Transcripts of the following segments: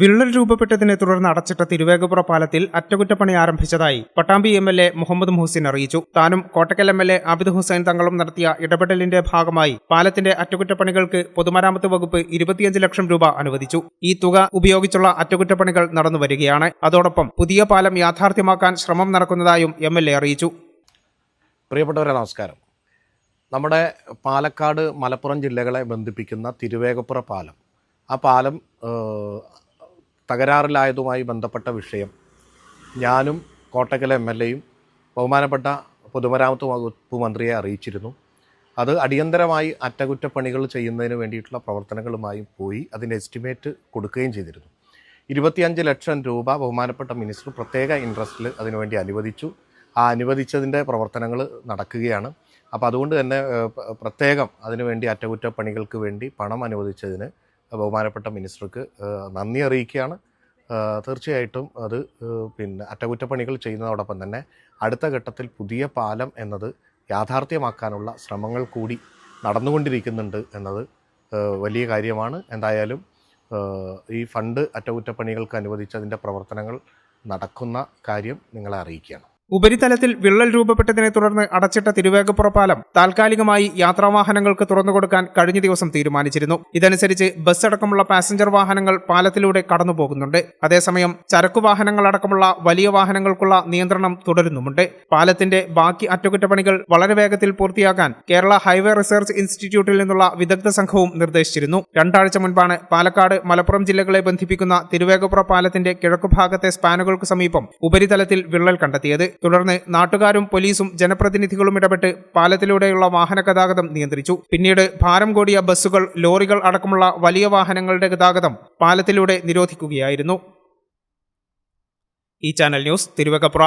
വിള്ളൽ രൂപപ്പെട്ടതിനെ തുടർന്ന് അടച്ചിട്ട തിരുവേഗപ്പുറ പാലത്തിൽ അറ്റകുറ്റപ്പണി ആരംഭിച്ചതായി Pattambi M L A Muhammad Muhsin അറിയിച്ചു. താനും Kottakkal M L A Abid Hussain തങ്ങളും നടത്തിയ ഇടപെടലിന്റെ ഭാഗമായി പാലത്തിന്റെ അറ്റകുറ്റപ്പണികൾക്ക് പൊതുമരാമത്ത് വകുപ്പ് ഇരുപത്തിയഞ്ച് ലക്ഷം രൂപ അനുവദിച്ചു. ഈ തുക ഉപയോഗിച്ചുള്ള അറ്റകുറ്റപ്പണികൾ നടന്നു വരികയാണ്. അതോടൊപ്പം പുതിയ പാലം യാഥാർത്ഥ്യമാക്കാൻ ശ്രമം നടക്കുന്നതായും എം എൽ എ അറിയിച്ചു. പ്രിയപ്പെട്ടവരെ നമസ്കാരം. നമ്മുടെ പാലക്കാട് മലപ്പുറം ജില്ലകളെ ബന്ധിപ്പിക്കുന്ന തിരുവേഗപ്പുറ പാലം. ആ പാലം തകരാറിലായതുമായി ബന്ധപ്പെട്ട വിഷയം. ഞാനും കോട്ടക്കലെ എം എൽ എയും ബഹുമാനപ്പെട്ട പൊതുമരാമത്ത് വകുപ്പ് മന്ത്രിയെ അറിയിച്ചിരുന്നു. അത് അടിയന്തരമായി അറ്റകുറ്റപ്പണികൾ ചെയ്യുന്നതിന് വേണ്ടിയിട്ടുള്ള പ്രവർത്തനങ്ങളുമായി പോയി അതിന്റെ എസ്റ്റിമേറ്റ് കൊടുക്കുകയും ചെയ്തിരുന്നു. ഇരുപത്തിയഞ്ച് ലക്ഷം രൂപ ബഹുമാനപ്പെട്ട മിനിസ്റ്റർ പ്രത്യേക ഇൻട്രസ്റ്റിൽ അതിനുവേണ്ടി അനുവദിച്ചു. ആ അനുവദിച്ചതിന്റെ പ്രവർത്തനങ്ങൾ നടക്കുകയാണ്. അപ്പോൾ അതുകൊണ്ട് തന്നെ പ്രത്യേകം അതിനുവേണ്ടി അറ്റകുറ്റപ്പണികൾക്ക് വേണ്ടി പണം അനുവദിച്ചതിന് ബഹുമാനപ്പെട്ട മിനിസ്റ്റർക്ക് നന്ദി അറിയിക്കുകയാണ്. തീർച്ചയായിട്ടും അത് പിന്നെ അറ്റകുറ്റപ്പണികൾ ചെയ്യുന്നതോടൊപ്പം തന്നെ അടുത്ത ഘട്ടത്തിൽ പുതിയ പാലം എന്നത് യാഥാർത്ഥ്യമാക്കാനുള്ള ശ്രമങ്ങൾ കൂടി നടന്നുകൊണ്ടിരിക്കുന്നുണ്ട് എന്നത് വലിയ കാര്യമാണ്. എന്തായാലും ഈ ഫണ്ട് അറ്റകുറ്റപ്പണികൾക്ക് അനുവദിച്ചതിന്റെ പ്രവർത്തനങ്ങൾ നടക്കുന്ന കാര്യം നിങ്ങളെ അറിയിക്കുകയാണ്. ഉപരിതലത്തിൽ വിള്ളൽ രൂപപ്പെട്ടതിനെ തുടർന്ന് അടച്ചിട്ട തിരുവേഗപ്പുറ പാലം താൽക്കാലികമായി യാത്രാവാഹനങ്ങൾക്ക് തുറന്നുകൊടുക്കാൻ കഴിഞ്ഞ ദിവസം തീരുമാനിച്ചിരുന്നു. ഇതനുസരിച്ച് ബസ് അടക്കമുള്ള പാസഞ്ചർ വാഹനങ്ങൾ പാലത്തിലൂടെ കടന്നുപോകുന്നുണ്ട്. അതേസമയം ചരക്കു വാഹനങ്ങളടക്കമുള്ള വലിയ വാഹനങ്ങൾക്കുള്ള നിയന്ത്രണം തുടരുന്നുമുണ്ട്. പാലത്തിന്റെ ബാക്കി അറ്റകുറ്റപ്പണികൾ വളരെ വേഗത്തിൽ പൂർത്തിയാക്കാൻ കേരള ഹൈവേ റിസർച്ച് ഇൻസ്റ്റിറ്റ്യൂട്ടിൽ നിന്നുള്ള വിദഗ്ധ സംഘവും നിർദ്ദേശിച്ചിരുന്നു. രണ്ടാഴ്ച മുൻപാണ് പാലക്കാട് മലപ്പുറം ജില്ലകളെ ബന്ധിപ്പിക്കുന്ന തിരുവേഗപ്പുറ പാലത്തിന്റെ കിഴക്കുഭാഗത്തെ സ്പാനുകൾക്ക് സമീപം ഉപരിതലത്തിൽ വിള്ളൽ കണ്ടെത്തിയത്. തുടർന്ന് നാട്ടുകാരും പോലീസും ജനപ്രതിനിധികളും ഇടപെട്ട് പാലത്തിലൂടെയുള്ള വാഹന ഗതാഗതം നിയന്ത്രിച്ചു. പിന്നീട് ഭാരം കൂടിയ ബസ്സുകൾ ലോറികൾ അടക്കമുള്ള വലിയ വാഹനങ്ങളുടെ ഗതാഗതം പാലത്തിലൂടെ നിരോധിക്കുകയായിരുന്നു. ഈ channel news Thiruvegappura.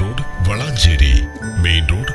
Road Valanchery main road